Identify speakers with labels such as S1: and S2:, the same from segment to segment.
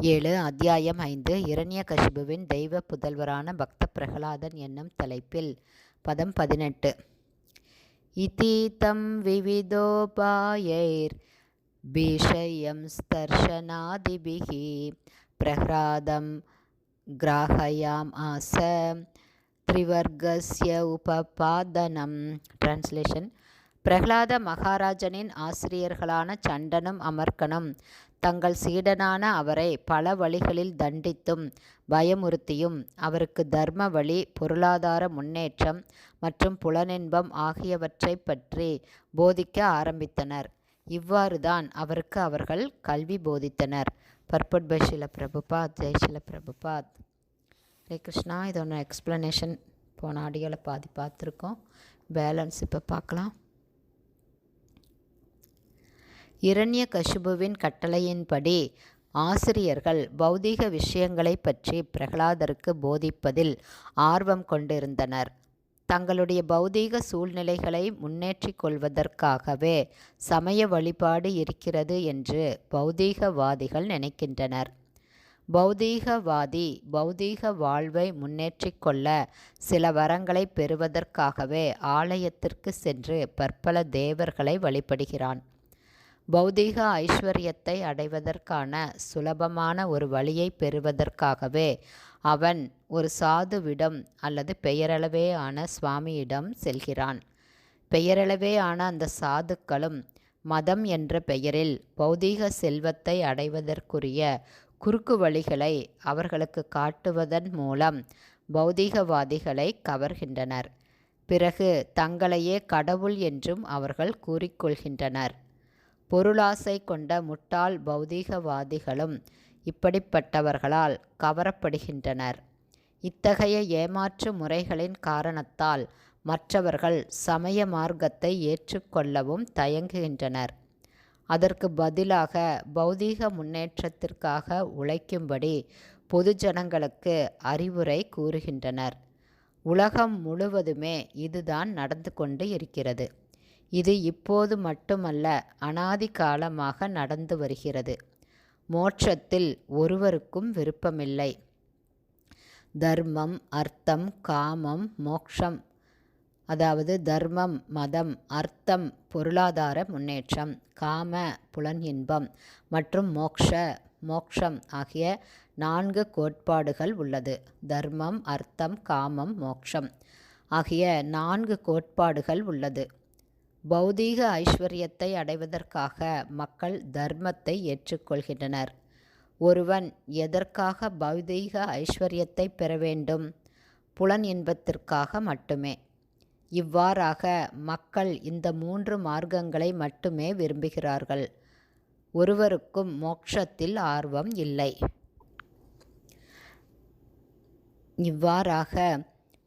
S1: ஏழு அத்தியாயம் ஐந்து இரண்ய கசிபுவின் தெய்வ புதல்வரான பக்த பிரகலாதன் என்னும் தலைப்பில். பதம் பதினெட்டு. இதீதம் விவிதோபாயைர் பீஷயம் ஸ்தர்ஷனாதிபிகி பிரஹ்லாதம் கிராகயாம் ஆச திரிவர்கஸ்ய உபபாதனம். டிரான்ஸ்லேஷன் பிரகலாத மகாராஜனின் ஆசிரியர்களான சண்டனும் அமர்க்கனும் தங்கள் சீடனான அவரை பல வழிகளில் தண்டித்தும் பயமுறுத்தியும் அவருக்கு தர்ம வழி பொருளாதார முன்னேற்றம் மற்றும் புலனின்பம் ஆகியவற்றை பற்றி போதிக்க ஆரம்பித்தனர். இவ்வாறுதான் அவருக்கு அவர்கள் கல்வி போதித்தனர். Purport by Shrila Prabhupad Jai Shrila Prabhupad. Hare Krishna இது ஒன்று எக்ஸ்ப்ளனேஷன் போன ஆடியோவில் பாதி பார்த்துருக்கோம். பேலன்ஸ் இப்போ பார்க்கலாம். இரண்ய கஷிபுவின் கட்டளையின்படி ஆசிரியர்கள் பௌதீக விஷயங்களை பற்றி பிரகலாதருக்கு போதிப்பதில் ஆர்வம் கொண்டிருந்தனர். தங்களுடைய பௌதீக சூழ்நிலைகளை முன்னேற்றிக் கொள்வதற்காகவே சமய வழிபாடு இருக்கிறது என்று பௌதீகவாதிகள் நினைக்கின்றனர். பௌதீகவாதி பௌதீக வாழ்வை முன்னேற்றிக் கொள்ள சில வரங்களை பெறுவதற்காகவே ஆலயத்திற்கு சென்று பற்பல தேவர்களை வழிபடுகிறான். பௌதீக ஐஸ்வர்யத்தை அடைவதற்கான சுலபமான ஒரு வழியை பெறுவதற்காகவே அவன் ஒரு சாதுவிடம் அல்லது பெயரளவே ஆன சுவாமியிடம் செல்கிறான். பெயரளவே ஆன அந்த சாதுக்களும் மதம் என்ற பெயரில் பௌதீக செல்வத்தை அடைவதற்குரிய குறுக்கு வழிகளை அவர்களுக்கு காட்டுவதன் மூலம் பௌதீகவாதிகளை கவர்கின்றனர். பிறகு தங்களையே கடவுள் என்றும் அவர்கள் கூறிக்கொள்கின்றனர் பொருளாசை கொண்ட முட்டாள் பௌதீகவாதிகளும் இப்படிப்பட்டவர்களால் கவரப்படுகின்றனர். இத்தகைய ஏமாற்று முறைகளின் காரணத்தால் மற்றவர்கள் சமய மார்க்கத்தை ஏற்றுக்கொள்ளவும் தயங்குகின்றனர். அதற்கு பதிலாக பௌதீக முன்னேற்றத்திற்காக உழைக்கும்படி பொதுஜனங்களுக்கு அறிவுரை கூறுகின்றனர். உலகம் முழுவதுமே இதுதான் நடந்து கொண்டு இருக்கிறது. இது இப்போது மட்டுமல்ல அனாதி காலமாக நடந்து வருகிறது. மோட்சத்தில் ஒருவருக்கும் விருப்பமில்லை. தர்மம் அர்த்தம் காமம் மோக்ஷம் அதாவது தர்மம் மதம் அர்த்தம் பொருளாதார முன்னேற்றம் காம புலன் இன்பம் மற்றும் மோக்ஷ மோக்ஷம் ஆகிய நான்கு கோட்பாடுகள் உள்ளது. தர்மம் அர்த்தம் காமம் மோக்ஷம் ஆகிய நான்கு கோட்பாடுகள் உள்ளது. பௌதீக ஐஸ்வர்யத்தை அடைவதற்காக மக்கள் தர்மத்தை ஏற்றுக்கொள்கின்றனர். ஒருவன் எதற்காக பௌதீக ஐஸ்வர்யத்தை பெற வேண்டும்? புலன் இன்பத்திற்காக மட்டுமே. இவ்வாறாக மக்கள் இந்த மூன்று மார்க்கங்களை மட்டுமே விரும்புகிறார்கள். ஒருவருக்கும் மோட்சத்தில் ஆர்வம் இல்லை. இவ்வாறாக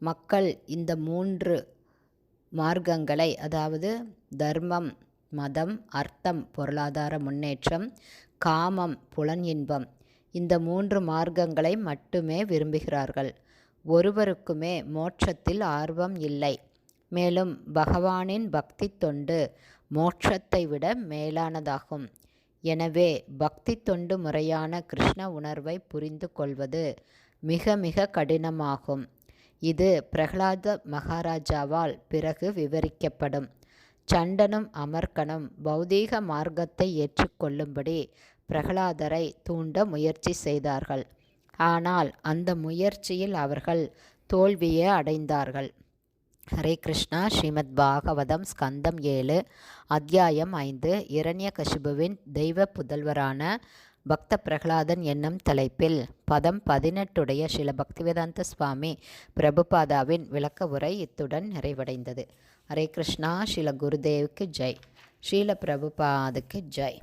S1: மக்கள் இந்த மூன்று மார்க்கங்களை அதாவது தர்மம் மதம் அர்த்தம் பொருளாதார முன்னேற்றம் காமம் புலன் இன்பம் இந்த மூன்று மார்க்கங்களை மட்டுமே விரும்புகிறார்கள். ஒருவருக்குமே மோட்சத்தில் ஆர்வம் இல்லை. மேலும் பகவானின் பக்தி தொண்டு மோட்சத்தை விட மேலானதாகும். எனவே பக்தி தொண்டு முறையான கிருஷ்ண உணர்வை புரிந்து கொள்வது மிக மிக கடினமாகும். இது பிரகலாத மகாராஜாவால் பிறகு விவரிக்கப்படும். சண்டனும் அமர்க்கனும் பௌதீக மார்க்கத்தை ஏற்றுக்கொள்ளும்படி பிரகலாதரை தூண்ட முயற்சி செய்தார்கள். ஆனால் அந்த முயற்சியில் அவர்கள் தோல்வியே அடைந்தார்கள். ஹரே கிருஷ்ணா ஸ்ரீமத் பாகவதம் ஸ்கந்தம் ஏழு அத்தியாயம் ஐந்து இரண்ய கசிபுவின் தெய்வ புதல்வரான பக்த பிரகலாதன் என்னும் தலைப்பில் பதம் பதினெட்டுடைய சில பக்திவேதாந்த சுவாமி பிரபுபாதாவின் விளக்க உரை இத்துடன் நிறைவடைந்தது. ஹரே கிருஷ்ணா ஸ்ரீல குருதேவுக்கு ஜெய். ஸ்ரீல பிரபுபாதுக்கு ஜெய்.